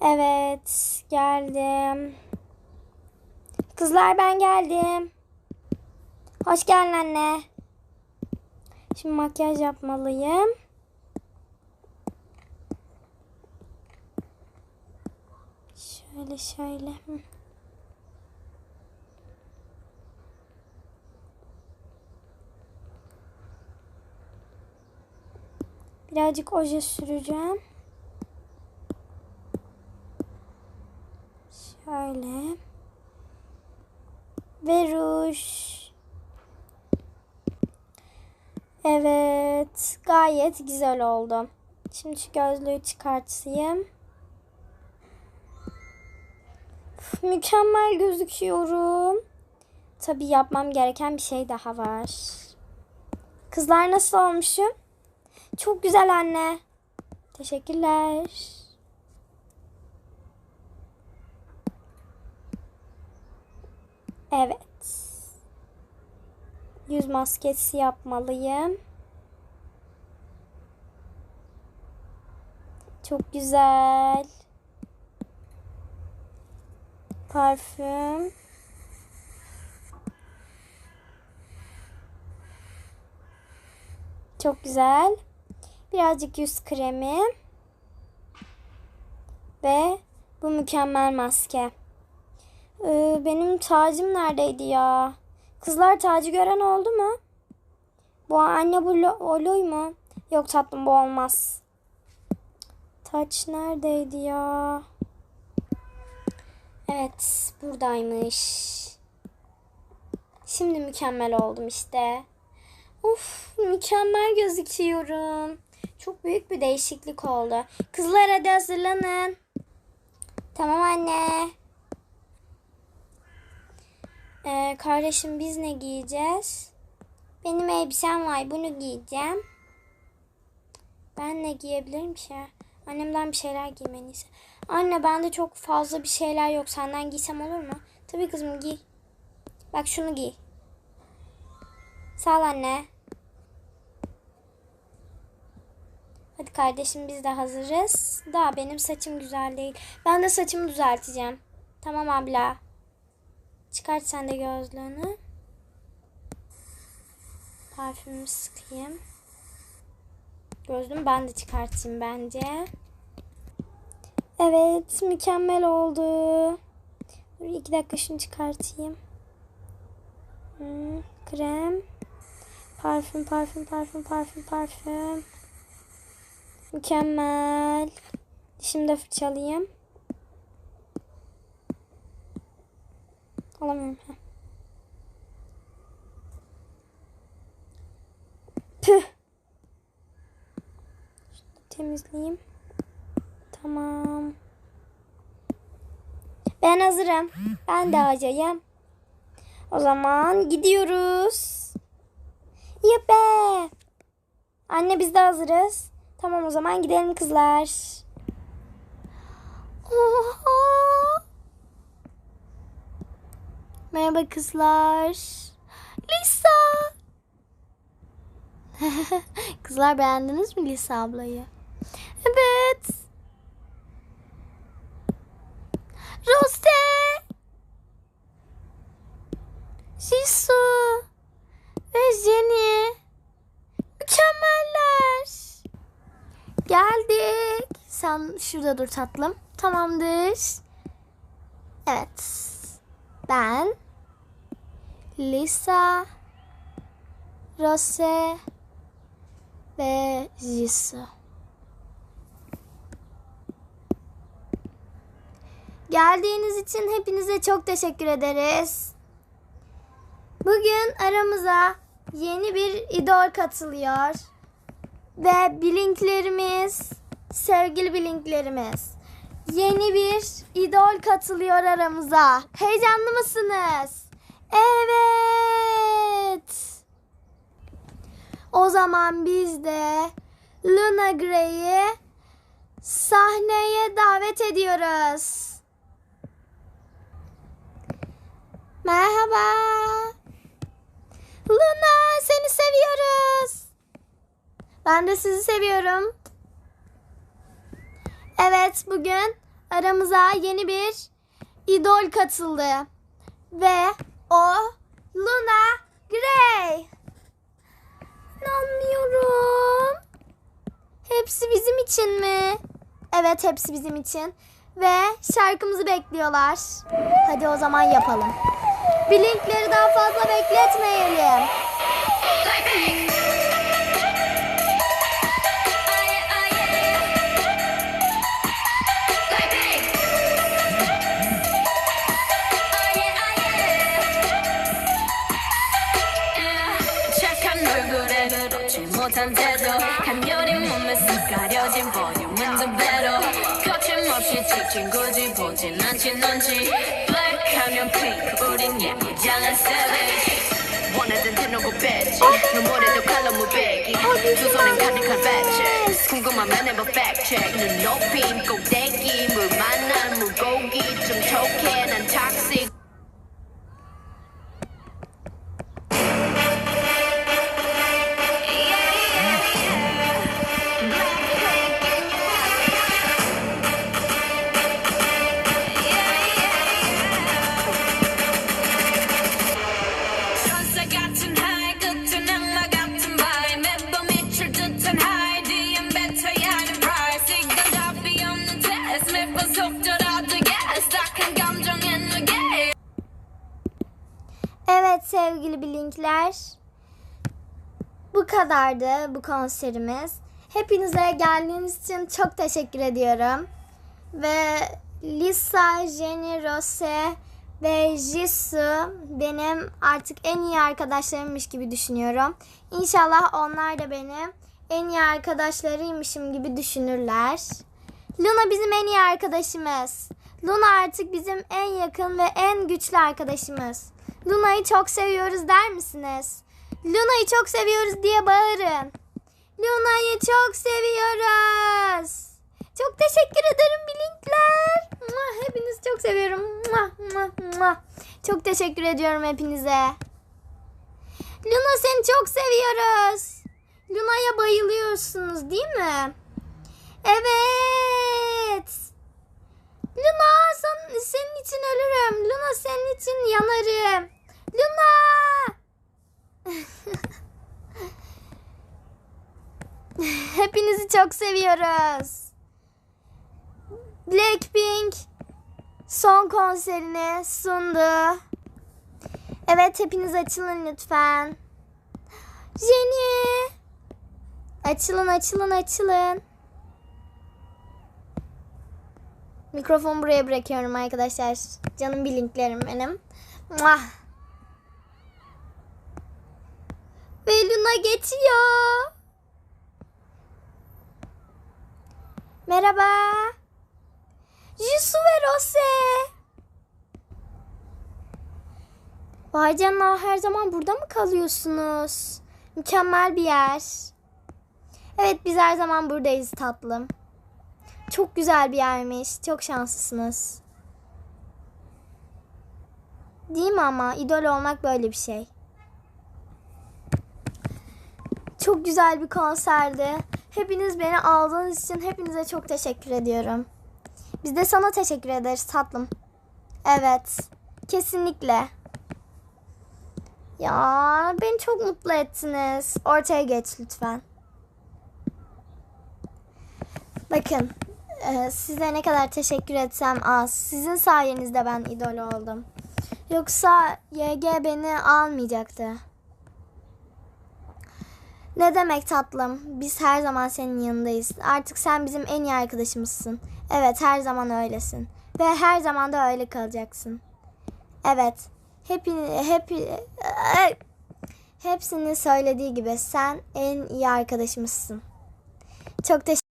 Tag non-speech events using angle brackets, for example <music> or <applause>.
Evet, geldim. Kızlar ben geldim. Hoş geldin anne. Şimdi makyaj yapmalıyım. Şöyle şöyle. Birazcık oje süreceğim. Şöyle. Ve ruj. Evet. Gayet güzel oldu. Şimdi şu gözlüğü çıkartayım. Üf, Mükemmel gözüküyorum. Tabii yapmam gereken bir şey daha var. Kızlar nasıl olmuşum? Çok güzel anne. Teşekkürler. Evet. Yüz maskesi yapmalıyım. Çok güzel. Parfüm. Çok güzel. Birazcık yüz kremi. Ve bu mükemmel maske. Ee, benim tacım neredeydi ya? Kızlar tacı gören oldu mu? Bu anne bu oloy mu? Yok tatlım bu olmaz. Taç neredeydi ya? Evet buradaymış. Şimdi mükemmel oldum işte. Uf mükemmel gözüküyorum. Çok büyük bir değişiklik oldu. Kızlar hadi hazırlanın. Tamam anne. Ee, kardeşim biz ne giyeceğiz? Benim elbisem var bunu giyeceğim. Ben ne giyebilirim ki? Annemden bir şeyler giymeni ise. Anne bende çok fazla bir şeyler yok. Senden giysem olur mu? Tabii kızım giy. Bak şunu giy. Sağ ol anne. Hadi kardeşim biz de hazırız. Daha benim saçım güzel değil. Ben de saçımı düzelteceğim. Tamam abla. Çıkart sen de gözlüğünü. Parfümümü sıkayım. Gözlüğümü ben de çıkartayım bence. Evet mükemmel oldu. Dur iki dakika şunu çıkartayım. Hmm, krem. Parfüm, parfüm, parfüm, parfüm, parfüm. Mükemmel. Dişimi de fırçalayayım. Alamıyorum. Püh. Şunu temizleyeyim. Tamam. Ben hazırım. Ben de hocayım. O zaman gidiyoruz. Yuppe. Anne biz de hazırız. Tamam o zaman gidelim kızlar. Oha. Merhaba kızlar. Lisa. <laughs> kızlar beğendiniz mi Lisa ablayı? Evet. Rose. Jisoo. Ve Jenny. Mükemmeller. Geldik. Sen şurada dur tatlım. Tamamdır. Evet. Ben Lisa, Rose ve Jisoo. Geldiğiniz için hepinize çok teşekkür ederiz. Bugün aramıza yeni bir idol katılıyor. Ve blinklerimiz, sevgili blinklerimiz. Yeni bir idol katılıyor aramıza. Heyecanlı mısınız? Evet. O zaman biz de Luna Grey'i sahneye davet ediyoruz. Merhaba. Luna seni seviyoruz. Ben de sizi seviyorum. Evet bugün aramıza yeni bir idol katıldı. Ve o Luna Grey. İnanmıyorum. Hepsi bizim için mi? Evet hepsi bizim için. Ve şarkımızı bekliyorlar. Hadi o zaman yapalım. Blinkleri daha fazla bekletmeyelim. 착 얼굴에 그렇지 못한 태도 간결히 몸에 쓱 가려진 볼륨은 두 배로. 거침없이 찍힌 굳이 보진 않지 넌지. 블랙하면 핑크 우린 예쁘장한 savage 원하던 대놓고 뺐지. 눈물에도 칼로 무배기. 두 손엔 가득한 배치 궁금하면 해봐 fact check. 눈 높인 꼭대기. 물 만난 물고기. 좀 촉해 sevgili blinkler. Bu kadardı bu konserimiz. Hepinize geldiğiniz için çok teşekkür ediyorum. Ve Lisa, Jenny, Rose ve Jisoo benim artık en iyi arkadaşlarımmış gibi düşünüyorum. İnşallah onlar da benim en iyi arkadaşlarıymışım gibi düşünürler. Luna bizim en iyi arkadaşımız. Luna artık bizim en yakın ve en güçlü arkadaşımız. Luna'yı çok seviyoruz der misiniz? Luna'yı çok seviyoruz diye bağırın. Luna'yı çok seviyoruz. Çok teşekkür ederim Blinkler. Mua, Hepinizi çok seviyorum. Çok teşekkür ediyorum hepinize. Luna seni çok seviyoruz. Luna'ya bayılıyorsunuz değil mi? Evet. Luna sen, senin için ölürüm. Luna senin için yanarım. Luna. Hepinizi çok seviyoruz. Blackpink son konserini sundu. Evet hepiniz açılın lütfen. Jenny. Açılın açılın açılın. Mikrofonu buraya bırakıyorum arkadaşlar. Canım bilinklerim benim. Muah. Ve Luna geçiyor. Merhaba. Jisoo ve Rose. Vay canına her zaman burada mı kalıyorsunuz? Mükemmel bir yer. Evet biz her zaman buradayız tatlım. Çok güzel bir yermiş. Çok şanslısınız. Değil mi ama idol olmak böyle bir şey. Çok güzel bir konserdi. Hepiniz beni aldığınız için hepinize çok teşekkür ediyorum. Biz de sana teşekkür ederiz tatlım. Evet. Kesinlikle. Ya beni çok mutlu ettiniz. Ortaya geç lütfen. Bakın e, size ne kadar teşekkür etsem az. Sizin sayenizde ben idol oldum. Yoksa YG beni almayacaktı. Ne demek tatlım? Biz her zaman senin yanındayız. Artık sen bizim en iyi arkadaşımızsın. Evet, her zaman öylesin. Ve her zaman da öyle kalacaksın. Evet. Hepini hep hepsinin söylediği gibi sen en iyi arkadaşımızsın. Çok teşekkür